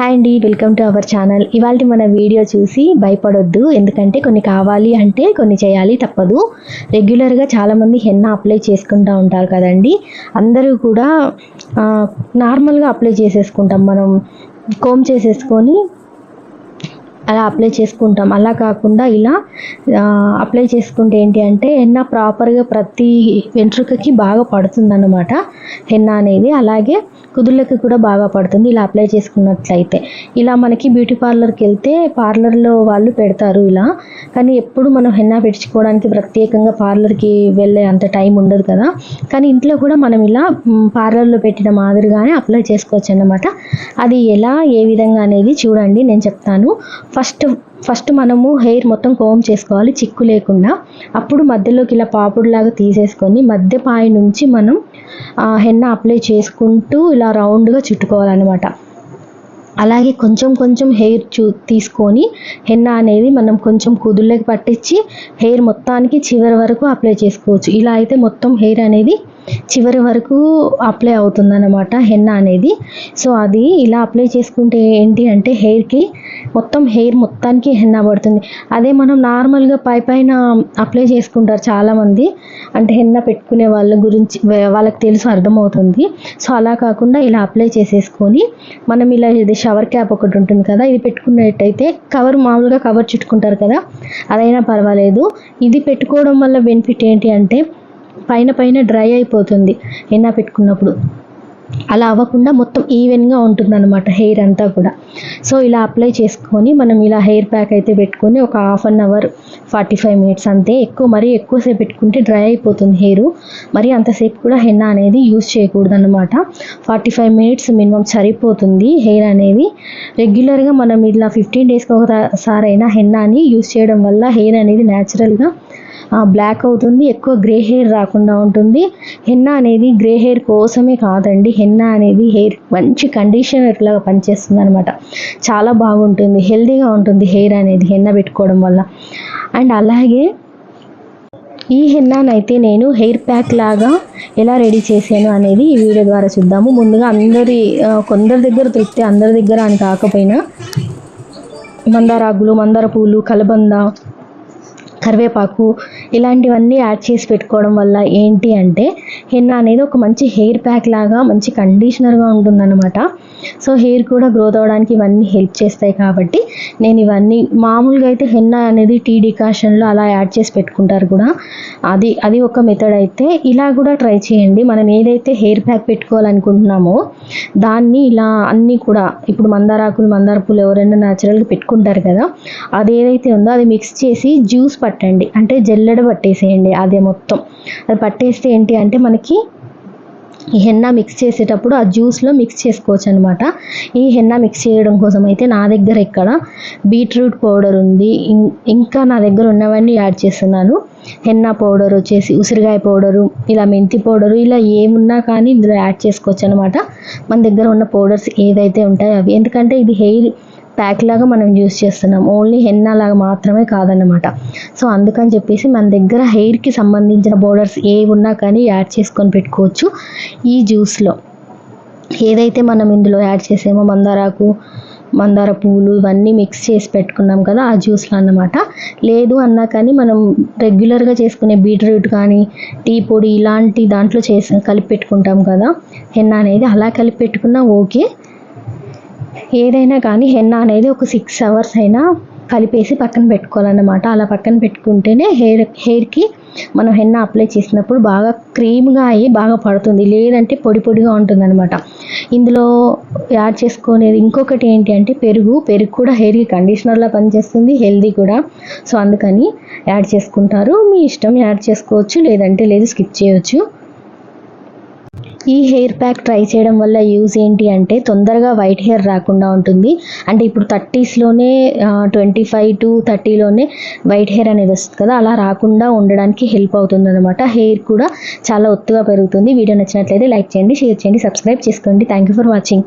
Hi అండి welcome to our channel. ఇవాళ మన వీడియో చూసి భయపడొద్దు. ఎందుకంటే కొన్ని కావాలి అంటే కొన్ని చేయాలి తప్పదు. రెగ్యులర్గా చాలామంది హెన్న అప్లై చేసుకుంటూ ఉంటారు కదండి. అందరూ కూడా నార్మల్గా అప్లై చేసేసుకుంటాం. మనం కోమ్ చేసేసుకొని అలా అప్లై చేసుకుంటాం. అలా కాకుండా ఇలా అప్లై చేసుకుంటే ఏంటి అంటే హెన్న ప్రాపర్గా ప్రతి వెంట్రుకకి బాగా పడుతుందన్నమాట. హెన్న అనేది అలాగే కుదుళ్ళకి కూడా బాగా పడుతుంది. ఇలా అప్లై చేసుకున్నట్లయితే. ఇలా మనకి బ్యూటీ పార్లర్కి వెళ్తే పార్లర్లో వాళ్ళు పెడతారు ఇలా. కానీ ఎప్పుడు మనం హెన్నా పెట్టుకోవడానికి ప్రత్యేకంగా పార్లర్కి వెళ్ళే అంత టైం ఉండదు కదా. కానీ ఇంట్లో కూడా మనం ఇలా పార్లర్లో పెట్టిన మాదిరిగానే అప్లై చేసుకోవచ్చు అన్నమాట అది ఎలా ఏ విధంగా అనేది చూడండి. నేను చెప్తాను. ఫస్ట్ ఫస్ట్ మనము హెయిర్ మొత్తం కోమ్ చేసుకోవాలి చిక్కు లేకుండా. అప్పుడు మధ్యలోకి ఇలా పాపుడులాగా తీసేసుకొని మధ్య పాయ నుంచి మనం హెన్న అప్లై చేసుకుంటూ ఇలా రౌండ్గా చుట్టుకోవాలన్నమాట. అలాగే కొంచెం కొంచెం హెయిర్ చూ తీసుకొని హెన్న అనేది మనం కొంచెం కుదుళ్ళకి పట్టించి హెయిర్ మొత్తానికి చివరి వరకు అప్లై చేసుకోవచ్చు. ఇలా అయితే మొత్తం హెయిర్ అనేది చివరి వరకు అప్లై అవుతుందన్నమాట హెన్న అనేది. సో అది ఇలా అప్లై చేసుకుంటే ఏంటి అంటే హెయిర్కి మొత్తం హెయిర్ మొత్తానికి హెన్న పడుతుంది. అదే మనం నార్మల్గా పై పైన అప్లై చేసుకుంటారు చాలామంది. అంటే హెన్న పెట్టుకునే వాళ్ళ గురించి వాళ్ళకి తెలుసు అర్థమవుతుంది. సో అలా కాకుండా ఇలా అప్లై చేసేసుకొని మనం ఇలా ఇది షవర్ క్యాప్ ఒకటి ఉంటుంది కదా ఇది పెట్టుకున్నట్టయితే కవర్ మామూలుగా కవర్ చుట్టుకుంటారు కదా అదైనా పర్వాలేదు. ఇది పెట్టుకోవడం వల్ల బెనిఫిట్ ఏంటి అంటే పైన పైన డ్రై అయిపోతుంది ఎన్న పెట్టుకున్నప్పుడు. అలా అవ్వకుండా మొత్తం ఈవెన్గా ఉంటుంది అనమాట హెయిర్ అంతా కూడా. సో ఇలా అప్లై చేసుకొని మనం ఇలా హెయిర్ ప్యాక్ అయితే పెట్టుకొని ఒక half an hour forty five minutes అంతే ఎక్కువ మరీ ఎక్కువసేపు పెట్టుకుంటే డ్రై అయిపోతుంది హెయిర్. మరి అంతసేపు కూడా హెన్న అనేది యూస్ చేయకూడదు అనమాట ఫార్టీ ఫైవ్ మినిట్స్ మినిమం సరిపోతుంది హెయిర్ అనేది. రెగ్యులర్గా మనం ఇలా ఫిఫ్టీన్ డేస్కి ఒకసారి అయినా హెన్నాని యూజ్ చేయడం వల్ల హెయిర్ అనేది న్యాచురల్గా బ్లాక్ అవుతుంది ఎక్కువ గ్రే హెయిర్ రాకుండా ఉంటుంది. హెన్న అనేది గ్రే హెయిర్ కోసమే కాదండి. హెన్న అనేది హెయిర్ మంచి కండిషనర్ లాగా పనిచేస్తుంది అనమాట చాలా బాగుంటుంది. హెల్దీగా ఉంటుంది హెయిర్ అనేది హెన్న పెట్టుకోవడం వల్ల. అండ్ అలాగే ఈ హెన్నానైతే నేను హెయిర్ ప్యాక్ లాగా ఎలా రెడీ చేశాను అనేది ఈ వీడియో ద్వారా చూద్దాము. ముందుగా అందరి కొందరి దగ్గర తృప్తి అందరి దగ్గర అని కాకపోయినా మందారాకులు మందార పూలు కలబంద కరివేపాకు ఇలాంటివన్నీ యాడ్ చేసి పెట్టుకోవడం వల్ల ఏంటి అంటే హెన్నా అనేది ఒక మంచి హెయిర్ ప్యాక్ లాగా మంచి కండిషనర్గా ఉంటుందన్నమాట. సో హెయిర్ కూడా గ్రోత్ అవ్వడానికి ఇవన్నీ హెల్ప్ చేస్తాయి కాబట్టి నేను ఇవన్నీ మామూలుగా అయితే హెన్నా అనేది టీ డికాషన్లో అలా యాడ్ చేసి పెట్టుకుంటారు కూడా. అది అది ఒక మెథడ్ అయితే ఇలా కూడా ట్రై చేయండి. మనం ఏదైతే హెయిర్ ప్యాక్ పెట్టుకోవాలనుకుంటున్నామో దాన్ని ఇలా అన్నీ కూడా ఇప్పుడు మందారాకులు మందార పూలు ఎవరైనా న్యాచురల్గా పెట్టుకుంటారు కదా అది ఏదైతే ఉందో అది మిక్స్ చేసి జ్యూస్ పట్టండి అంటే జల్లెడ పట్టేసేయండి అదే మొత్తం. అది పట్టేస్తే ఏంటి అంటే మనకి ఈ హెన్నా మిక్స్ చేసేటప్పుడు ఆ జ్యూస్లో మిక్స్ చేసుకోవచ్చు అనమాట ఈ హెన్నా మిక్స్ చేయడం కోసం అయితే నా దగ్గర ఇక్కడ బీట్రూట్ పౌడర్ ఉంది. ఇంకా నా దగ్గర ఉన్నవన్నీ యాడ్ చేస్తున్నాను. హెన్నా పౌడర్ వచ్చేసి ఉసిరికాయ పౌడరు ఇలా మెంతి పౌడరు ఇలా ఏమున్నా కానీ ఇందులో యాడ్ చేసుకోవచ్చు అనమాట మన దగ్గర ఉన్న పౌడర్స్ ఏదైతే ఉంటాయో అవి. ఎందుకంటే ఇది హెయిర్ ప్యాక్ లాగా మనం యూస్ చేస్తున్నాం. ఓన్లీ హెన్నా లాగా మాత్రమే కాదన్నమాట. సో అందుకని చెప్పేసి మన దగ్గర హెయిర్కి సంబంధించిన బోర్డర్స్ ఏవి ఉన్నా కానీ యాడ్ చేసుకొని పెట్టుకోవచ్చు ఈ జ్యూస్లో ఏదైతే మనం ఇందులో యాడ్ చేసామో మందారాకు మందార పూలు ఇవన్నీ మిక్స్ చేసి పెట్టుకున్నాం కదా ఆ జ్యూస్లో అన్నమాట. లేదు అన్నా కానీ మనం రెగ్యులర్గా చేసుకునే బీట్రూట్ కానీ టీ పొడి ఇలాంటి దాంట్లో చేసి కలిపి పెట్టుకుంటాం కదా హెన్న అనేది అలా కలిపి పెట్టుకున్నా ఓకే. ఏదైనా కానీ హెన్న అనేది ఒక సిక్స్ అవర్స్ అయినా కలిపేసి పక్కన పెట్టుకోవాలన్నమాట. అలా పక్కన పెట్టుకుంటేనే హెయిర్ హెయిర్కి మనం హెన్న అప్లై చేసినప్పుడు బాగా క్రీమ్గా అయ్యి బాగా పడుతుంది. లేదంటే పొడి పొడిగా ఉంటుందన్నమాట. ఇందులో యాడ్ చేసుకునేది ఇంకొకటి ఏంటి అంటే పెరుగు. పెరుగు కూడా హెయిర్కి కండిషనర్లా పనిచేస్తుంది హెల్దీ కూడా. సో అందుకని యాడ్ చేసుకుంటారు. మీ ఇష్టం యాడ్ చేసుకోవచ్చు లేదంటే లేదు స్కిప్ చేయవచ్చు ఈ హెయిర్ ప్యాక్ ట్రై చేయడం వల్ల యూజ్ ఏంటి అంటే తొందరగా వైట్ హెయిర్ రాకుండా ఉంటుంది. అంటే ఇప్పుడు థర్టీస్లోనే ట్వంటీ ఫైవ్ టు థర్టీలోనే వైట్ హెయిర్ అనేది వస్తుంది కదా అలా రాకుండా ఉండడానికి హెల్ప్ అవుతుంది అనమాట హెయిర్ కూడా చాలా ఒత్తుగా పెరుగుతుంది. వీడియో నచ్చినట్లయితే లైక్ చేయండి షేర్ చేయండి సబ్స్క్రైబ్ చేసుకోండి. Thank you for watching